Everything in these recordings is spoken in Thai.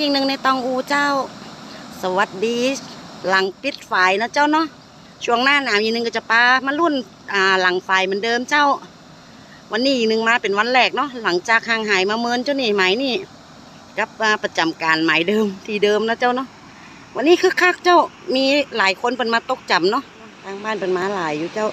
ยิงหนึ่งในตองอูเจ้า สวัสดี หลังปิดไฟนะเจ้าเนาะช่วงหน้าหนาวอีกนึงก็จะปามารุ่นอ่าหลังไฟเหมือนเดิมเจ้า วันนี้อีกนึงมาเป็นวันแรกเนาะหลังจากห่างหายมาเมินเจ้านี่ไหมนี่กับมาประจำการหมายเดิมที่เดิมนะเจ้าเนาะวันนี้คือคักเจ้ามีหลายคนเป็นมาตกจำเนาะทางบ้านเป็นมาหลายอยู่เจ้า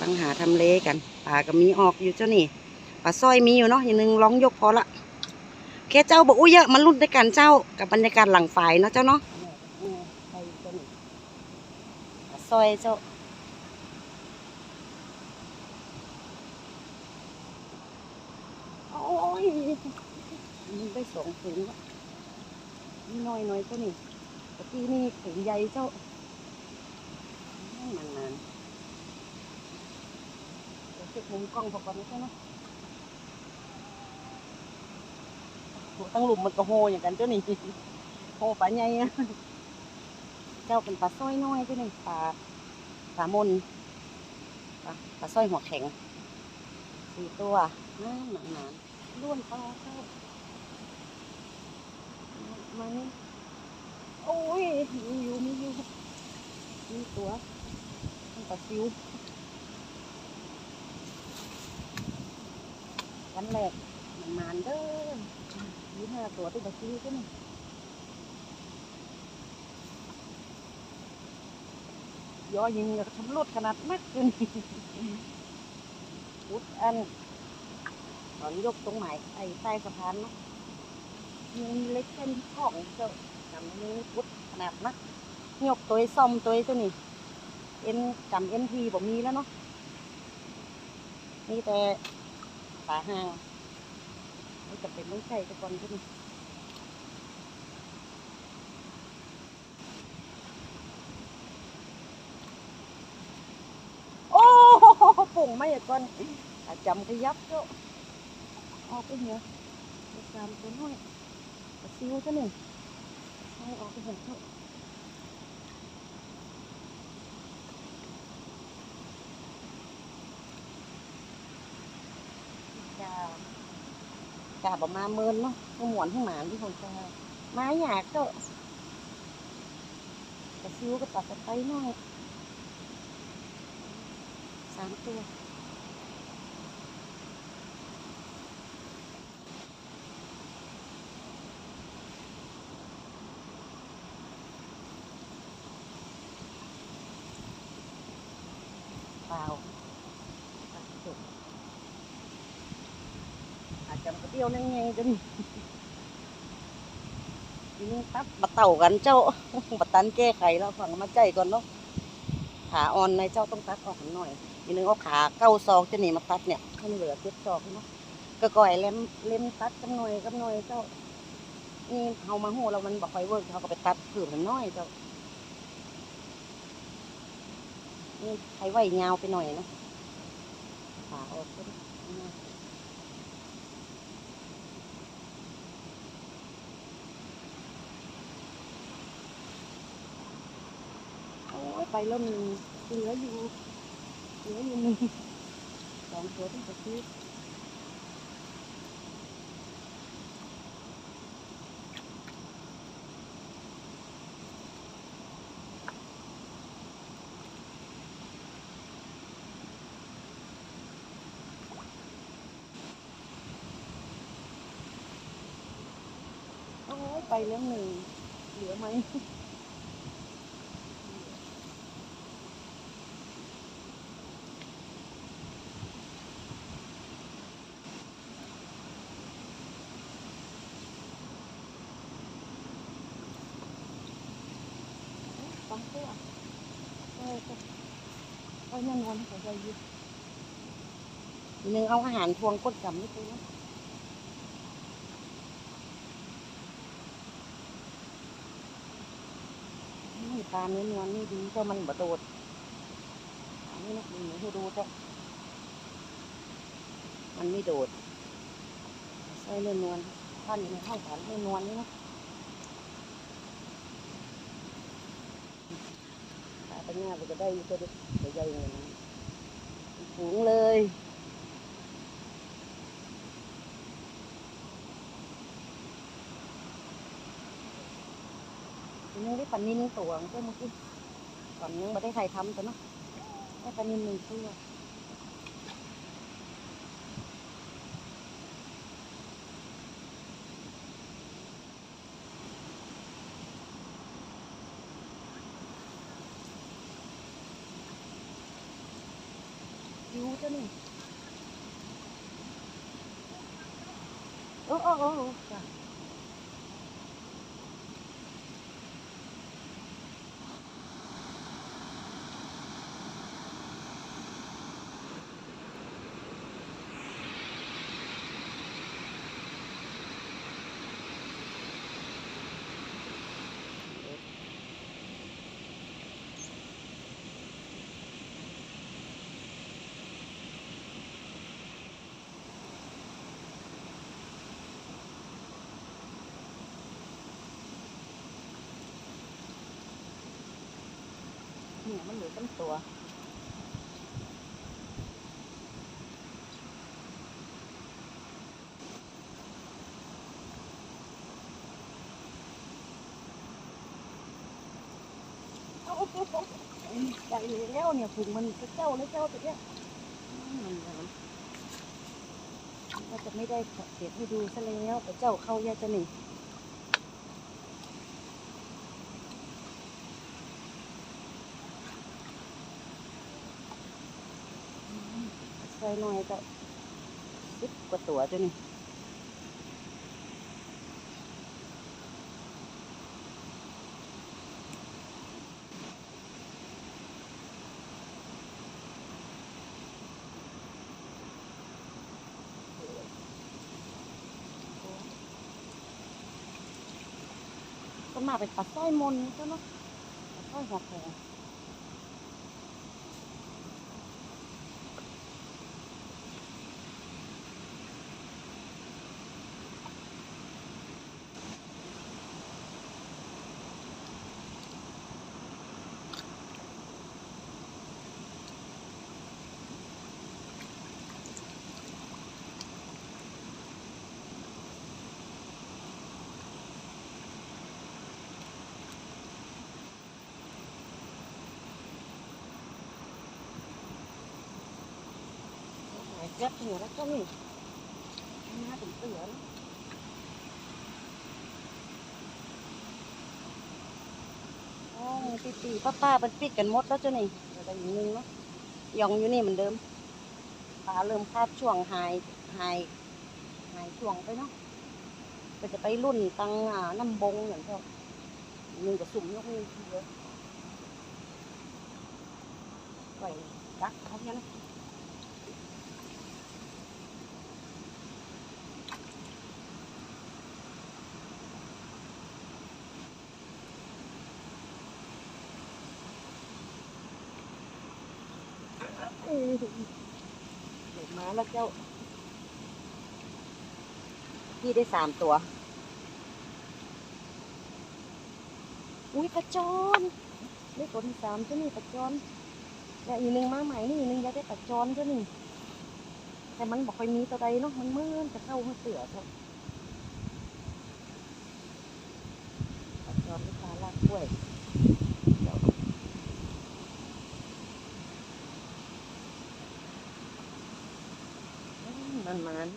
ลังหาทำเลกันปลาก็มีออกอยู่เจ้านี่ปลาสร้อยมีอยู่เนาะอย่างนึงร้องยกพอละ คเจ้าบอกอุ้ยเยอะมันรุ่นด้วยกันเจ้ากับบรรยากาศหลังฝ่ายเนาะเจ้าเนาะซอยเจ้าโอ้ยมันได้สองถุงละนี่น้อยน้อยเจ้านี่ตะกี้นี่ถุงใหญ่เจ้ามันนานเดี๋ยวเช็คมุมกล้องพอก่อนนะเจ้าเนาะ โห ตั้งหลุมมันก็โหอย่างกันเจ้านี่โหปลาใหญ่เจ้าเป็นปลาสร้อยน้อยเจ้านี่ปลาปลามนปลาปลาสร้อยหัวแข็งสี่ตัวน้ำหนาหนาล้วนปลาเจ้ามานี่โอ้ยมีอยู่มีอยู่มีตัวเป็นปลาซิววันแรกมันมานเด้อ ยี่ห้าตัวที่ตะกี้ก็นี่ย่อยิงกับชำรุดขนาดมากขึ้นพุดอันตอนยกตรงไหนไอ้ใต้สะพานเนาะยังเล็กเส้นของเจ้าจำนี้พุดขนาดนักยกตัวซ่อมตัวตัวนี้เอ็นจำเอ็นทีบ่มีแล้วเนาะมีแต่ฝาห่าง มันจะเป็นต้องใช้ตะกอนขึ้นโอ้ปุ่งไม่อะก่อนจำขยับเจ้าออกไปเหรอไปตามตัวน้อยซิวตัวหนึ่งให้ออกไปเห็นเจ้าจ้า กาบออกมาเมินเนาะก็หมวนข้งหมานที่คนจะไม้หยากก็กระซิวก็ตัดสไปหน่อยสามตัวเปล่าตัดจบ จจะมาเที่ยวนั่งไงจนทีนี้ตัดมาเต่ากันเจ้าบัตันแก้ไขแล้วฝั่งมาใจก่อนเนาะขาอ่อนในเจ้าต้องตัดออกหน่อยทีนึงเอาขาเก้าซอกจะหนีมาตัดเนี่ยให้เหลือเจ็ดซอกเนาะก็ก่อยเล่มเล่มตัดกันหน่อยกันหน่อยเจ้านี่เอามาหูเรามันบอกไฟเวิร์กเขาก็ไปตัดผืนมันน้อยเจ้านี่ใช้ไว้ยาวไปหน่อยเนาะขาออกก็ ไปแล้วมีเหลืออยู่เหลืออยู่มีสองตัวที่จะซื้อโอ้ไปแล้วหนึ่งเหลือไหม สองตัวเออจะ เอาเงินวนของใจยึดหนึ่งเอาอาหารพวงกดจำนี่ตัวนะนี่ปลาเนื้อนวลนี่ดีเจ้ามันบะโดดอันนี้นะดูหนูให้ดูเจ้ามันไม่โดดใส่เนื้อนวลท่านอยู่ในห้องฐานเนื้อนวลนี่นะ เนี่ยมันจะได้อยู่ตัวเดียวใหญ่เลยนะฝูงเลยนี่ได้ปันนินตัวเพื่อเมื่อกี้ก่อนนี้มาได้ใครทำแต่เนาะได้ปันนินหนึ่งตัว ยูเจ้านี่โอ้โอ้โอ้โอ้จ้ะ เนี่ยมันเหลือตั้งตัวใจแล้วเนี่ยถุงมันจะเจ้าแล้วเจ้าตัวเนี้ยมันมันก็จะไม่ได้เก็บให้ดูซะแล้วแต่เจ้าเข้ายาจะหนี ใส่หน่อยจะสิบกว่าตัวจ้ะนี่ก็มาเป็นปลาสร้อยมนเจ้าเนาะปลาสร้อยหัวแข็ง ยยัดหัวแล้วก็นี่น่าถึงเสือนะอ๋อปีปีป้าป้าเป็นปิดกันหมดแล้วเจ้านี่เดี๋ยวแต่อีกนึงเนาะยองอยู่นี่เหมือนเดิมปลาเริ่มคาบช่วงหายหายหายช่วงไปเนาะก็จะไปรุ่นตังอ่าน้ำบงอย่างเจ้าอีกนึงก็สุ่มยกนี่เยอะไว้ดักเขาเนี่ยนะ เออเดี๋ยว มาแล้วเจ้า พี่ได้สามตัว อุ้ยปลาจอนได้ตัวที่สามเจ้านี่ปลาจอนแล้วอีกหนึ่งมาใหม่นี่อีกหนึ่งยากได้ปลาจอนเจ้านี่แต่มันบอกค่อยมีตัวใดเนาะมันมืนจะเข้าหัวเสือเจ้าปลาจอนลูกปลาลากกล้วยเดี๋ยวอื มันมัน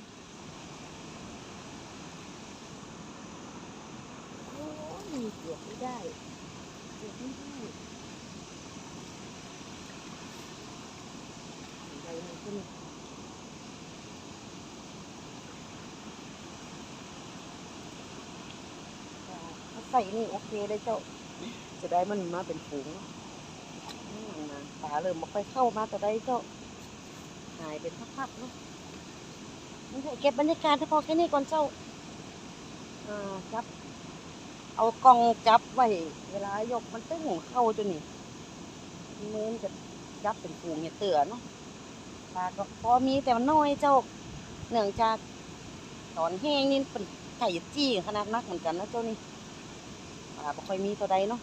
โอ้ยเกือบไม่ได้เกือบไม่ได้ใหญ่มันขึ้นใส่นี่โอเคเลยเจ้า จะได้มันมาเป็นฝูงเนอะอืมมาปลาเริ่มมาค่อยเข้ามาแต่ได้เจ้าหายเป็นพักๆเนาะ เก็บบรรยากาศให้พอแค่นี้ก่อนเจ้าจับ เอากองจับไว้ เวลายกมันตึ้งเข้าจนนี่เน้นจะจับเป็นฝูงเนี่ยเตือเนาะปลาก็พอมีแต่มันน้อยเจ้าเนื่องจากตอนแห้งนี่เป็นไก่จี้ขนาดนักเหมือนกันนะเจ้านี่ปลาบ่ค่อยมีตัวใดเนาะ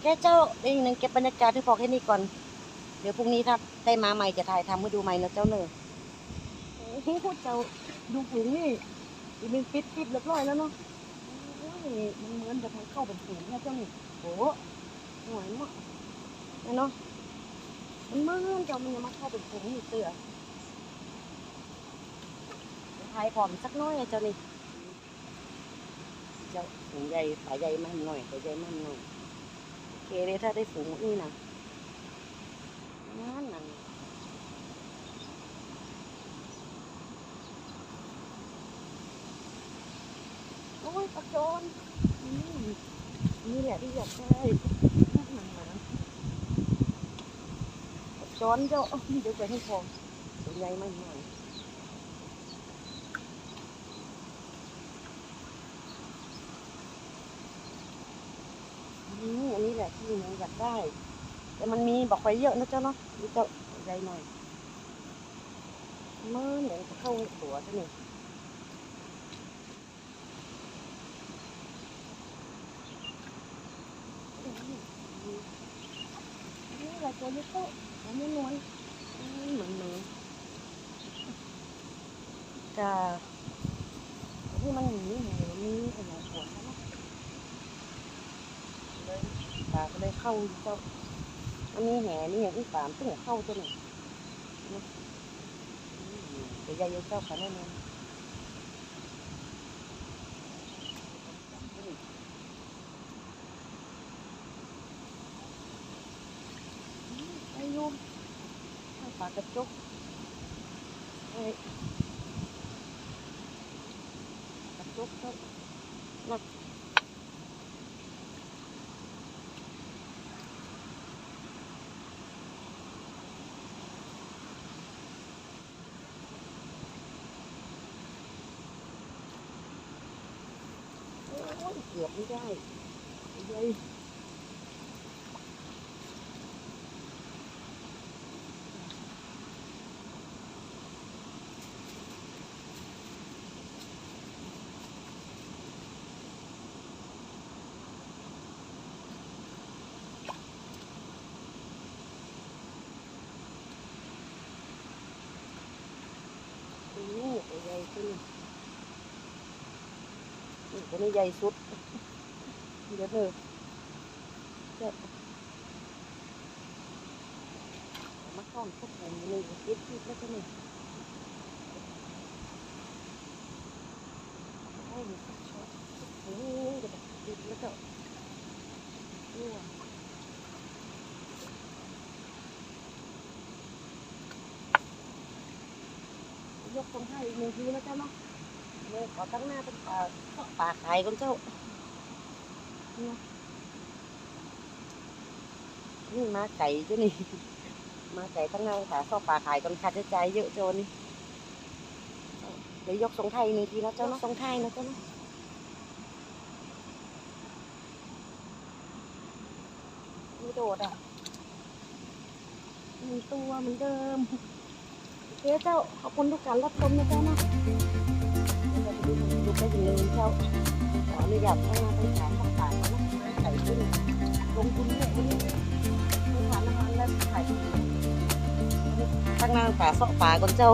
แค่เจ้าเองหนึ่งเก็บบรรยากาศให้พอแค่นี้ก่อน เดี๋ยวพรุ่งนี้ถ้าได้มาใหม่จะถ่ายทำให้ดูใหม่นะเจ้าเนอะ โอ้โหเจ้าดูฝูงนี่อีกหนึ่งปิดปิดเรียบร้อยแล้วเนาะโอ้ยมันเหมือนแบบมันเข้าเป็นฝูงนะเจ้านี่โอ้หวยมากเนาะมันเหมือนเจ้ามันยังมาเข้าเป็นฝูงอยู่เตือทายผอมสักน้อยอะเจ้านี่เจ้าฝูงใหญ่สายใหญ่มันหน่อยสายใหญ่มันหน่อยโอเคเลยถ้าได้ฝูงนี่นะนั่นนั่น โอ้ยปลาโจนนี่แหละที่อยากได้นักหนังหมาปลาโจนเจ้าเอ้าเดี๋ยวไปให้พอตัวใหญ่มากหน่อยอืมอันนี้แหละที่หนูอยากได้ แต่มันมีบอกไปเยอะนะเจ้าเนาะนี่เจ้าใหญ่หน่อยมื่อเนี่ยจะเข้าตัวซะนี่นี่แหละ ตัวนี้ก็มันไม่นวลอืมเหมือนหนูกาที่มันหนีหนีมีไอ้หนูหัวนะเลยตาก็เลยเข้าเจ้าอันนี้แห่นี่อย่างที่สามตึ้งเข้าตัวหนึ่งนะอืมเดี๋ยายเจ้าขนาแน่น อยุ่ปากกระจกไอ้ยกระจกเจ้านักโอ้ยเกือบไม่ได้ยาย นี่ตัว ใหญ่ขึ้นนี่ตัวนี้ใหญ่สุดเดี๋ยวเลยเดี๋ยวเอามาซ่อนพวกผมนี่คิดคิดแล้วก็นี่โอ้ยชอบโอ้ยเดี๋ยวคิดแล้วก็อ้วน ยกตรงให้อีกหนึ่งทีนะเจ้าเนาะเลยขอตั้งหน้าเป็นป่าป่าขายกันเจ้านี่มาไก่เจ้านี่มาไก่ทั้งนั้นค่ะเข้าป่าขายกันค่าใช้จ่ายเยอะโจนี่เดี๋ยวยกทรงไทยหนึ่งทีนะเจ้าเนาะทรงไทยนะเจ้าเนาะไม่โดดอะหนึ่งตัวเหมือนเดิมโอ เคเจ้าขอบคุณทุกการรับชมนะเจ้าเนาะเดี๋ยวเราไปดูดูไปถึงเลยเจ้าขออนุญาตเข้ามาเป็นขายข้าวป่าก่อนนะใส่ขึ้นลงทุนเนี่ยวันนี้ไม่ทานน้ำมันแล้วขายที่ตั้งนางป่าเสาะป่าก่อนเจ้า